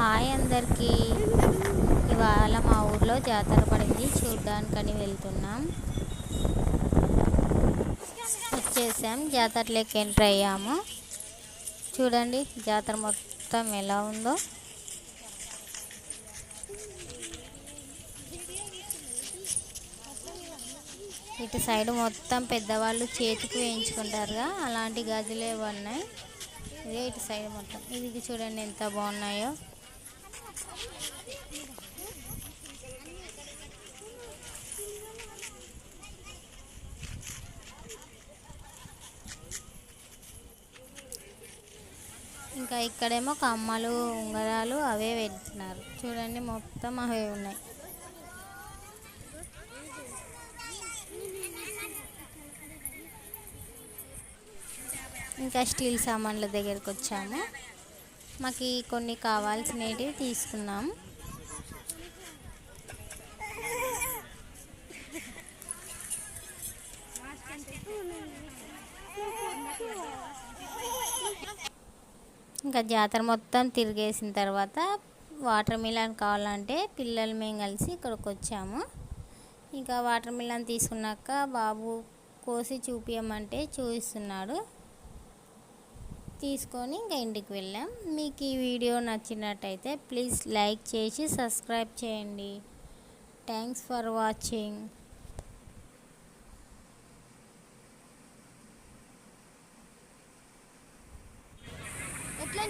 Hi అందరికీ. ఇవాళ మా ఊర్లో జాతర పడింది. చూడ్డానికని వెళ్తున్నాం. వచ్చేసాం. జాతరలోకి ఎంటర్ అయ్యాము. చూడండి జాతర మొత్తం ఎలా ఉందో. ఇటు సైడ్ మొత్తం పెద్దవాళ్ళు చేతికి వేయించుకుంటారుగా. అలాంటి గజులే ఉన్నాయి. ఇదే ఇటు సైడ్ మొత్తం. ఇది చూడండి ఎంత బాగున్నాయో. ఇంకా ఇక్కడేమో కమ్మలు ఉంగరాలు అవే పెట్టినారు. చూడండి మొత్తం అవే ఉన్నాయి. ఇంకా స్టీల్ సామాన్ల దగ్గరికి వచ్చాము. మాకు కొన్ని కావాల్సినవి తీసుకున్నాం. ఇంకా జాతర మొత్తం తిరిగేసిన తర్వాత వాటర్ మిలన్ కావాలంటే పిల్లలు మేము కలిసి ఇక్కడికి వచ్చాము. ఇంకా వాటర్ మిలన్ తీసుకున్నాక బాబు కోసి చూపించమంటే చూపిస్తున్నాడు తీసుకొని ఇంకా ఇంటికి వెళ్ళాం. మీకు ఈ వీడియో నచ్చినట్టయితే ప్లీజ్ లైక్ చేసి సబ్స్క్రైబ్ చేయండి. Thanks for watching. ఎట్లా